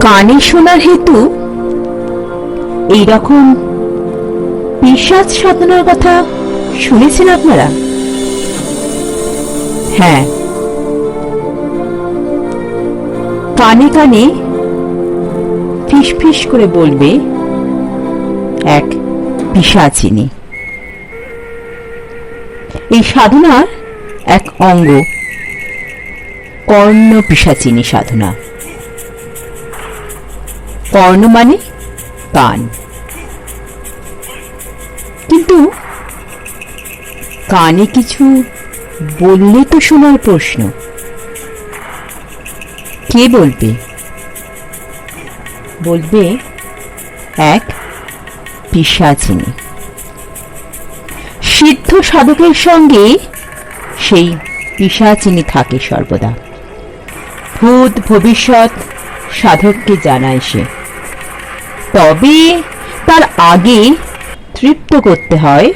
কানে শোনার হেতু এইরকম পিসাজ সাধনার কথা শুনেছেন আপনারা? হ্যাঁ। কানে কানে ফিস করে বলবে এক পিসাচিনী এই সাধনার এক অঙ্গ কর্ণ পিসাচিনী সাধনা। কর্ণ মানে কান। কিন্তু কানে কিছু বললে তো শোনার প্রশ্ন। কে বলবে? বলবে এক পিসাচিনী। সিদ্ধ সাধকের সঙ্গে সেই পিসাচিনী থাকে সর্বদা। ভূত ভবিষ্যৎ সাধককে জানায় সে। তবে তার আগে তৃপ্ত করতে হয়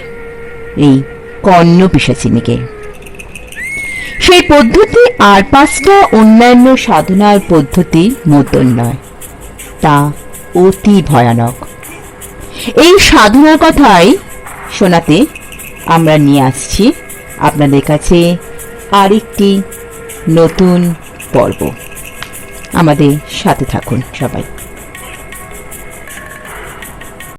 এই কর্ণ পিসাচিনীকে সেই পদ্ধতি আর পাঁচটা অন্যান্য সাধনার পদ্ধতির মতন নয়, তা অতি ভয়ানক। এই সাধনার কথাই শোনাতে আমরা নিয়ে আসছি আপনাদের কাছে আরেকটি নতুন পর্ব। আমাদের সাথে থাকুন সবাই।